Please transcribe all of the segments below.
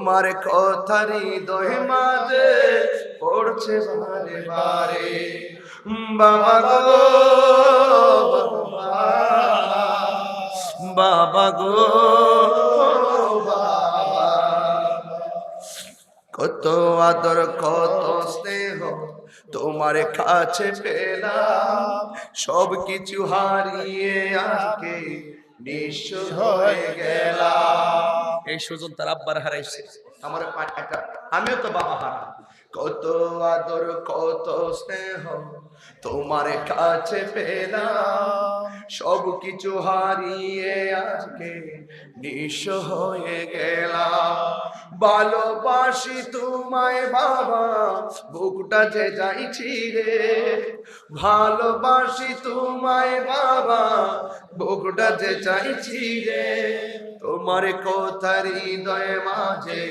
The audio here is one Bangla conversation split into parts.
তোমার কথা হৃদয় মাঝে পড়ছে বারে বারে বাবা গো বাবা গো, কত আদর, কত স্নেহ তোমার কাছে পেলাম। সব কিছু হারিয়ে আজকে নিঃস্ব হয়ে গেলাম। এই সুযোগ তার আব্বার হারাইছে। আমার আমিও তো বাবা হারা। কত আদর, কত স্নেহ তোমার কাছে পেলাম। সব কিছু হারিয়ে আজকে নিঃস্ব হয়ে গেলাম। ভালোবাসি তোমায় বাবা, বুকটা যে যাইছি রে ভালোবাসি তোমায় বাবা, বুকটা যে চাইছি রে তোমার কথা হৃদয় মাঝে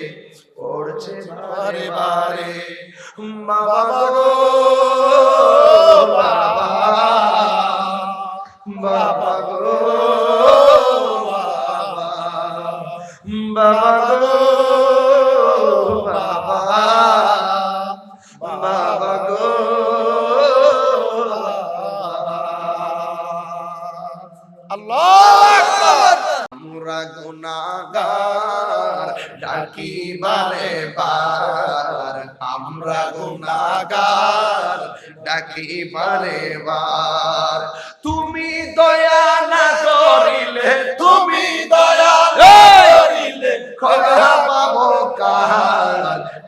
পড়ছে বারে বারে। বাবা আমরা গুনাগার ডাকি বারে বার আমরা গুনাগার ডাকি বারে বার তুমি দয়া না করিলে তুমি দয়া করিলে খরা পাবো কার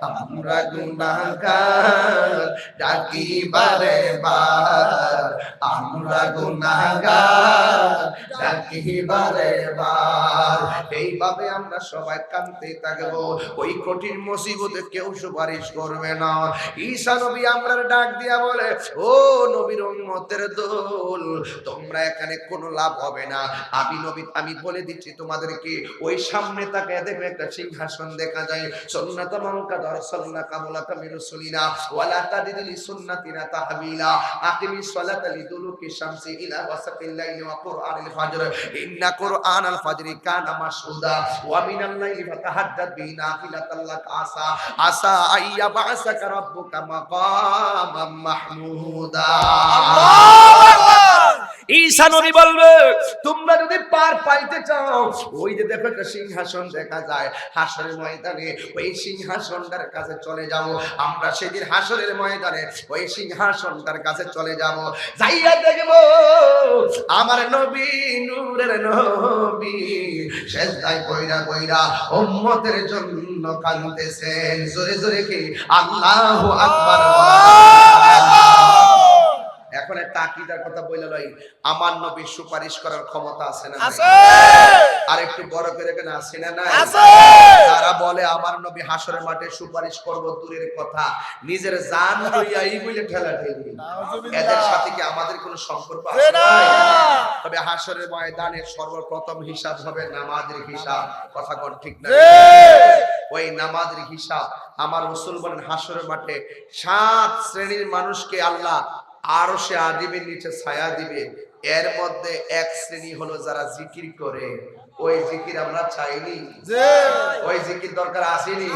আমরা গুনাগার ডাকি বারে। বার আমরা গুনাগার ডাকি বারে। বার এইভাবে আমরা সবাই কানতে থাকব। ওই কঠিন মুসিবতে কেউ সুপারিশ করবে না। ঈশা নবী আমরা ডাক দিয়া বলে, ও নবীর উম্মতের দোল, তোমরা এখানে কোনো লাভ হবে না। আমি নবী, আমি বলে দিচ্ছি তোমাদেরকে, ওই সামনে তাকে দেখবে একটা সিংহাসন দেখা যায়। সুন্নাত মানকা দরসালনা কামলা কামিরু সুলিনা ওয়ালা তাদিলি সুন্নাতিনা তাহবিলা। আকিমি সালাতা লিদুলুকি শামসি ইলা ওয়াসাকিল লাইলি ওয়া কুরআনিল ফাজর। ইন্না কুরআনাল ফাজরি কানা মাশহুদা। ওয়া মিনাল লাইলি ফাতাহাজ্জাদ বিহি নাফিলাতাল লাক আসা। আসা আইয়া বাসাকা রাব্বুকা মাকামাম ঈসা নবী বলবে, তোমরা যদি পার পাইতে চাও, ওই যে দেখো একটা সিংহাসন দেখা যায়, হাসরের ময়দানে, ওই সিংহাসনটার কাছে চলে যাব। আমরা সেদিন হাসরের ময়দানে ওই সিংহাসনটার কাছে চলে যাব। যাইয়া দেখব আমার নবী, নূরের নবী কইরা কইরা উম্মতের জন্য কাঁদতেছেন। জোরে জোরে কি? আল্লাহু আকবার। এখন একটা আকিদার কথা বলে লই আমার নবী সুপারিশ করার ক্ষমতা আছে না নাই? আর একটু বড় করে কেন আছে না নাই? যারা বলে আমার নবী হাসরের মাঠে সুপারিশ করব দূরের কথা নিজের জান লইয়া এই বলে ঠেলা ঠেলি। এদের সাথে কি আমাদের কোনো সম্পর্ক আছে নাই? তবে হাসরের ময়দানে সর্বপ্রথম হিসাব হবে নামাজের হিসাব। কথা কোন ঠিক না? ওই নামাজের হিসাব। আমার রসুল বলেন হাসরের মাঠে সাত শ্রেণির মানুষকে আল্লাহ আরও সে আদিমের নিচে ছায়া দিবে। এর মধ্যে এক শ্রেণি হলো যারা জিকির করে। ওই জিকির আমরা চাইনি। ওই জিকির দরকার আসেনি।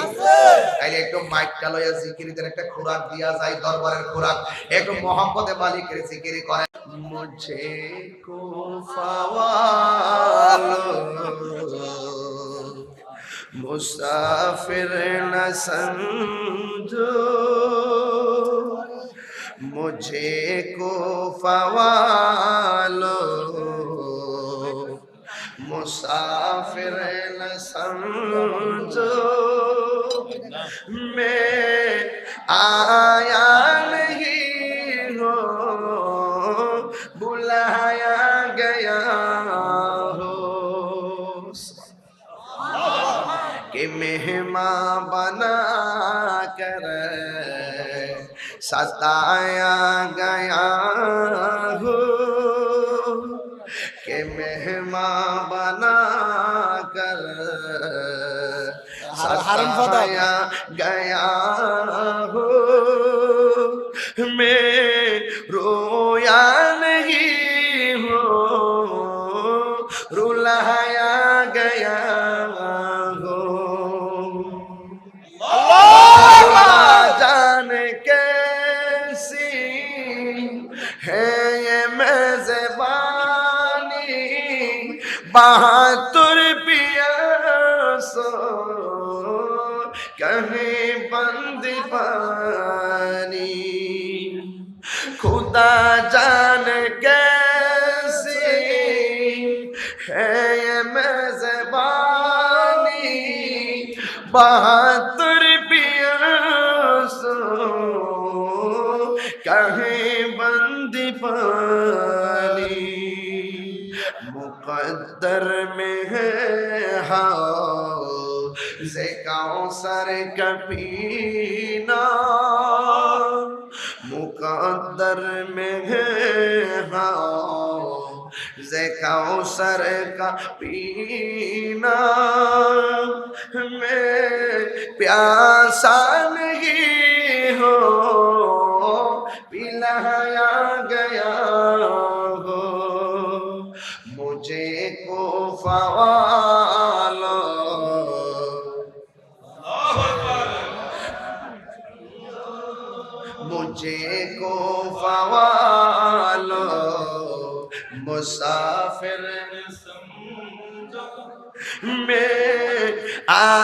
তাইলে একটু মাইকটা লইয়া জিকিরিদের একটা খোরাক দিয়া যায় দরবারের খোরাক। একটু মোহাম্মদে মালিকের জিকিরি করে মুঝে মুসাফির না সমঝো मुझे को فوالو مسافر نہ سمجھو میں آیا نہیں ہو بلایا گیا ہو کہ مہماں बना ستایا گیا ہوں کہ مہمان بنا کر ستایا گیا ہوں میں بہادر پیاسو کہیں بند پانی خدا جان کیسی ہے یہ میں زبانی بہادر پیاسو کہیں بند پانی در میں ہے۔ ہاں زیکاؤں سر کپینا مقدر میں ہے۔ ہاں زیکاؤں سر کا پینا میں پیاسا نہیں ہوں۔ मुसाफिर समझो मैं आया